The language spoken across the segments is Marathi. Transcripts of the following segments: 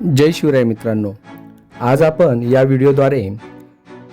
जय शिवराय मित्रांनो. आज आपण या व्हिडिओद्वारे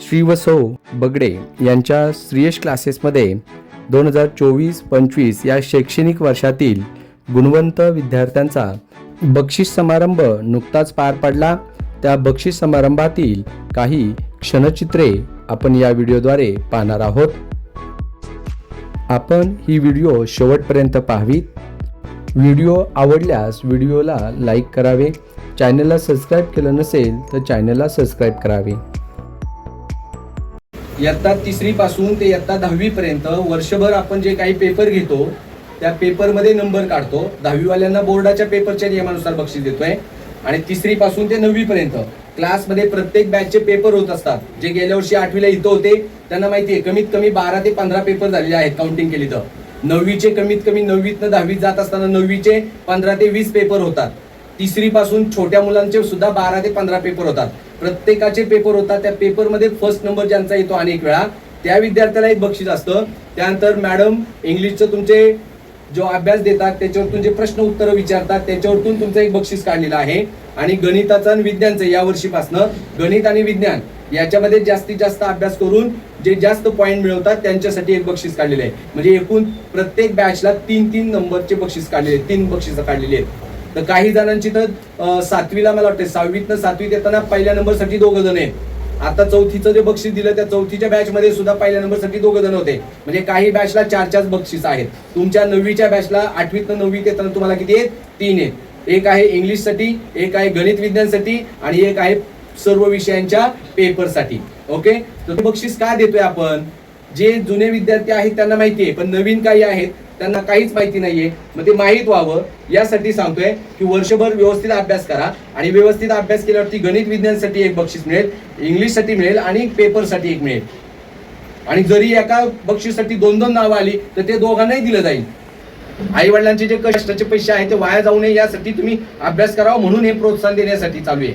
श्री व सौ बगडे यांच्या श्रीयश क्लासेसमध्ये दोन हजार चोवीस पंचवीस या शैक्षणिक वर्षातील गुणवंत विद्यार्थ्यांचा बक्षीस समारंभ नुकताच पार पडला. त्या बक्षीस समारंभातील काही क्षणचित्रे आपण या व्हिडिओद्वारे पाहणार आहोत. आपण ही व्हिडिओ शेवटपर्यंत पाहावीत व्हिडिओ आवडल्यास व्हिडिओला लाईक करावे. चॅनलला सबस्क्राईब केलं नसेल तर चॅनलला सबस्क्राईब करावे. इयत्ता तिसरी पासून ते इयत्ता दहावीपर्यंत वर्षभर आपण जे काही पेपर घेतो त्या पेपरमध्ये नंबर काढतो. दहावीवाल्यांना बोर्डाच्या पेपरच्या नियमानुसार बक्षीस देतोय. आणि तिसरी पासून ते नववीपर्यंत क्लासमध्ये प्रत्येक बॅचचे पेपर होत असतात. जे गेल्या वर्षी आठवीला इथं होते त्यांना माहिती आहे कमीत कमी बारा ते पंधरा पेपर झालेले आहेत काउंटिंग केली तर. नववीचे कमीत कमी नववीतनं दहावीत जात असताना नववीचे पंधरा ते वीस पेपर होतात. तिसरी पासून छोट्या मुलांचे सुद्धा बारा ते पंधरा पेपर होतात. प्रत्येकाचे पेपर होतात त्या पेपरमध्ये फर्स्ट नंबर ज्यांचा येतो अनेक वेळा त्या विद्यार्थ्याला एक बक्षीस असतं. त्यानंतर मॅडम इंग्लिशचं तुमचे जो अभ्यास देतात त्याच्यावरतून जे प्रश्न उत्तर विचारतात त्याच्यावरतून तुमचं एक बक्षीस काढलेलं आहे. आणि गणिताचं आणि विज्ञानचं या वर्षीपासनं गणित आणि विज्ञान याच्यामध्ये जास्तीत जास्त अभ्यास करून जे जास्त पॉईंट मिळवतात त्यांच्यासाठी एक बक्षीस काढलेलं आहे. म्हणजे एकूण प्रत्येक बॅचला तीन तीन नंबरचे बक्षीस काढलेले तीन बक्षीस काढलेली आहेत. तर काही जणांची तर सातवीला मला वाटतं सहावीतनं सातवीत येताना पहिल्या नंबरसाठी दोघं जण आहेत. आता चौथीचं जे बक्षीस दिलं त्या चौथीच्या बॅचमध्ये सुद्धा पहिल्या नंबरसाठी दोघं जण होते. म्हणजे काही बॅचला चार चार बक्षीस आहेत. तुमच्या नववीच्या बॅचला आठवीतनं नववीत येताना तुम्हाला किती आहेत? तीन आहेत. एक आहे इंग्लिशसाठी एक आहे गणित विज्ञानसाठी आणि एक आहे सर्व विषयांच्या पेपरसाठी ओके तर बक्षीस का देतोय आपण? जे जुने विद्यार्थी आहेत त्यांना माहिती आहे पण नवीन काही आहेत त्यांना काहीच माहिती नाहीये. मग ते माहीत व्हावं. यासाठी सांगतोय की वर्षभर व्यवस्थित अभ्यास करा आणि व्यवस्थित अभ्यास केल्यावरती गणित विज्ञानसाठी एक बक्षीस मिळेल इंग्लिशसाठी मिळेल आणि पेपरसाठी एक मिळेल. आणि जरी एका बक्षीसाठी दोन दोन नावं आली तर ते दोघांनाही दिलं जाईल. आई वडिलांचे जे कष्टाचे पैसे आहेत ते वाया जाऊ नये यासाठी तुम्ही अभ्यास करावा म्हणून हे प्रोत्साहन देण्यासाठी चालू आहे.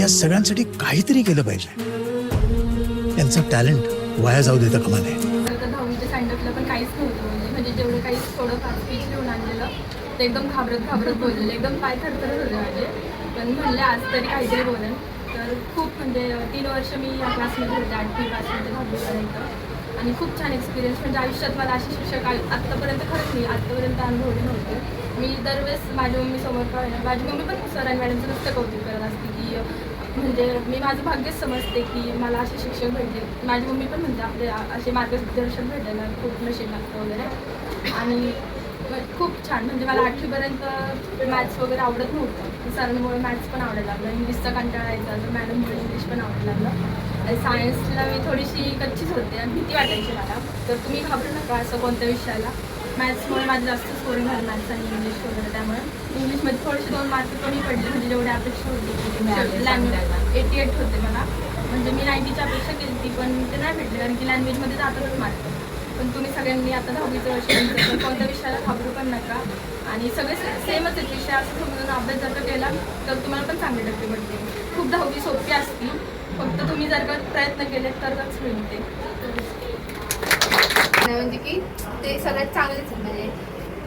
या सगळ्यांसाठी काहीतरी केलं पाहिजे. त्यांचं टॅलेंट वाया जाऊ देता कामा नये तर दहावीच्या सँडअपला पण काहीच नव्हतं म्हणजे, म्हणजे जेवढं काही थोडंफार स्पीच लिहून आणलेलं ते एकदम घाबरत घाबरत बोललेलं एकदम पाय थरथरत होते माझे. पण म्हणले आज तरी काहीतरी बोलेन. तर खूप म्हणजे तीन वर्ष मी या क्लासमध्ये होते आठवीपासून ते दहावीपर्यंत आणि खूप छान एक्सपिरियन्स म्हणजे आयुष्यात मला असे शिक्षक आत्तापर्यंत खरंच नाही आत्तापर्यंत अनुभवले नव्हते. मी दरवेळेस माझ्या मम्मी समोर माझी मम्मी पण सर आणि मॅडमचं नुसतं कौतुक करत असते की म्हणजे मी माझं भाग्यच समजते की मला असे शिक्षक भेटले. माझी मम्मी पण म्हणते आपले असे असे मार्गदर्शक भेटायला खूप नशीब लागतं वगैरे. आणि खूप छान म्हणजे मला आठवीपर्यंत मॅथ्स वगैरे आवडत नव्हतं. सरांमुळे मॅथ्स पण आवडायला लागलं. इंग्लिशचा कंटाळा यायचा तर मॅडममुळे इंग्लिश पण आवडायला लागलं. आणि सायन्सला मी थोडीशी कच्चीच होते आणि भीती वाटायची मला. तर तुम्ही घाबरू नका असं कोणत्या विषयाला. मॅथ्समुळे माझं जास्त स्कोरिंग झालं मॅथ्स आणि इंग्लिश वगैरे त्यामुळे. इंग्लिशमध्ये थोडेसे दोन मार्क कमी पडले म्हणजे जेवढी अपेक्षा होती लँग्वेज एटी एट होते मला म्हणजे मी नाईन्टीची अपेक्षा केली होती पण ते नाही भेटले कारण की लँग्वेजमध्ये जातातच मार्क पण तुम्ही सगळ्यांनी आता दहावीचं वर्ष कोणत्या विषयाला घाबरू पण नका. आणि सगळे सेमच आहेत विषय असं समजून अभ्यास जर का केला तर तुम्हाला पण चांगले टक्के पडते खूप दहावी सोपी असती फक्त तुम्ही जर का प्रयत्न केले तरच होईल नाही म्हणजे की ते सगळ्यात चांगलेच म्हणजे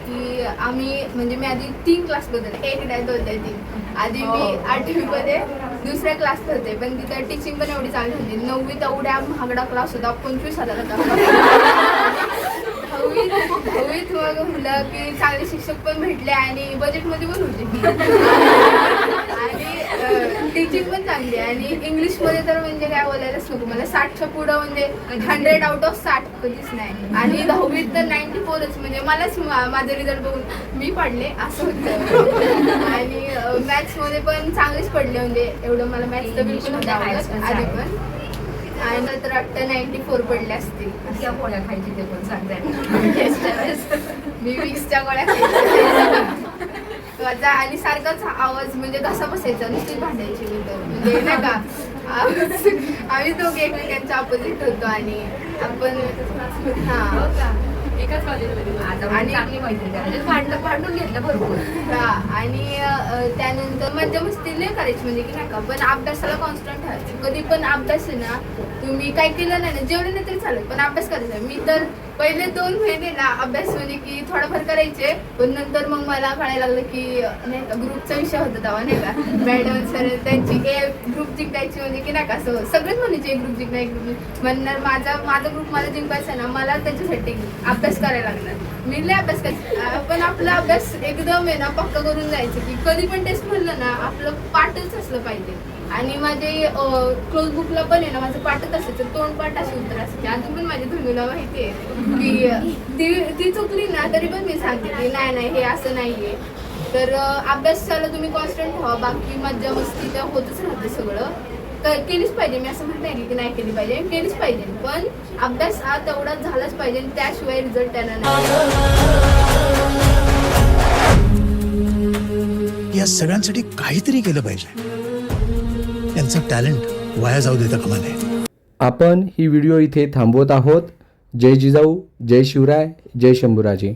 की आम्ही म्हणजे मी आधी तीन क्लास बदलले. एक नाही दोन तीन. आधी मी आठवीमध्ये दुसऱ्या क्लासला होते पण तिथं टीचिंग पण एवढी चांगली होती. नववीत एवढ्या महागडा क्लास होता. पंचवीस हजाराचा दहावीत दहावीत मग म्हणलं की चांगले शिक्षक पण भेटले आणि बजेटमध्ये पण होते. टीचिंग पण चांगली आहे. आणि इंग्लिशमध्ये तर म्हणजे काय बोलायलाच नको. मला साठच्या पुढं म्हणजे हंड्रेड आउट ऑफ साठ कधीच नाही. आणि दहावीत तर नाईन्टी फोरच म्हणजे मलाच माझे रिझल्ट बघून मी पडले असं होतं. आणि मॅथ्समध्ये पण चांगलेच पडले. म्हणजे एवढं मला मॅथ्स तर बिलकुल आधी पण. आणि नंतर वाटतं नाईन्टी फोर पडले असतील. पोळ्या खायची ते पण सांगताय. मी विक्सच्या गोळ्या माझा आणि सारखाच आवाज म्हणजे कसा बसायचा नुसती भांडायची म्हणजे नाही का? आम्ही दोघे एकमेकांच्या अपोजिट होतो आणि आपण हा. एकाच. म्हणजे भांडून घेतलं भरपूर. हा. आणि त्यानंतर मज्जा मस्ती लय करायची म्हणजे की नाही का? पण अभ्यासाला कॉन्स्टंट ठेवायचं. कधी पण अभ्यास आहे ना तुम्ही काय केलं नाही ना जेवढं नाही तरी चालेल. पण अभ्यास करायचा. मी तर पहिले दोन महिने ना अभ्यास म्हणजे की थोडाफार करायचे पण नंतर मग मला कळायला लागलं की नाही का ग्रुपचा विषय होता तेव्हा नाही का. मॅडम सर त्यांची ए ग्रुप जिंकायची म्हणजे की नाही का असं सगळेच म्हणायचे ग्रुप जिंकणार एक ग्रुप म्हणणार माझा माझा ग्रुप मला जिंकायचा ना मला त्याच्यासाठी अभ्यास करायला लागणार. मी लय अभ्यास करायचे पण आपला अभ्यास एकदम आहे ना पक्का करून जायचं की कधी पण टेस्ट म्हणलं ना आपलं पाठच असलं पाहिजे. आणि माझे क्लोज बुकला पण आहे ना माझं पाठच असायचं. तोंड पाठ असे उत्तर असायचे. अजून पण माझ्या धनुला माहिती आहे. की ती ती चुकली ना तरी पण मी सांगते नाही नाही हे असं नाहीये. तर अभ्यासाला तुम्ही कॉन्स्टंट ठेवा. बाकी मज्जा मस्ती तर होतच राहते सगळं. केलीच पाहिजे. मी असं म्हणत नाही की नाही केली पाहिजे. केलीच पाहिजे. पण अभ्यास हा तेवढा झालाच पाहिजे त्याशिवाय रिझल्ट येणार नाही. या सगळ्यांसाठी काहीतरी केलं पाहिजे. त्यांचं टॅलेंट वाया जाऊ देता कामा नये आपण ही व्हिडिओ इथे थांबवत आहोत. जय जिजाऊ जय शिवराय जय शंभूराजी.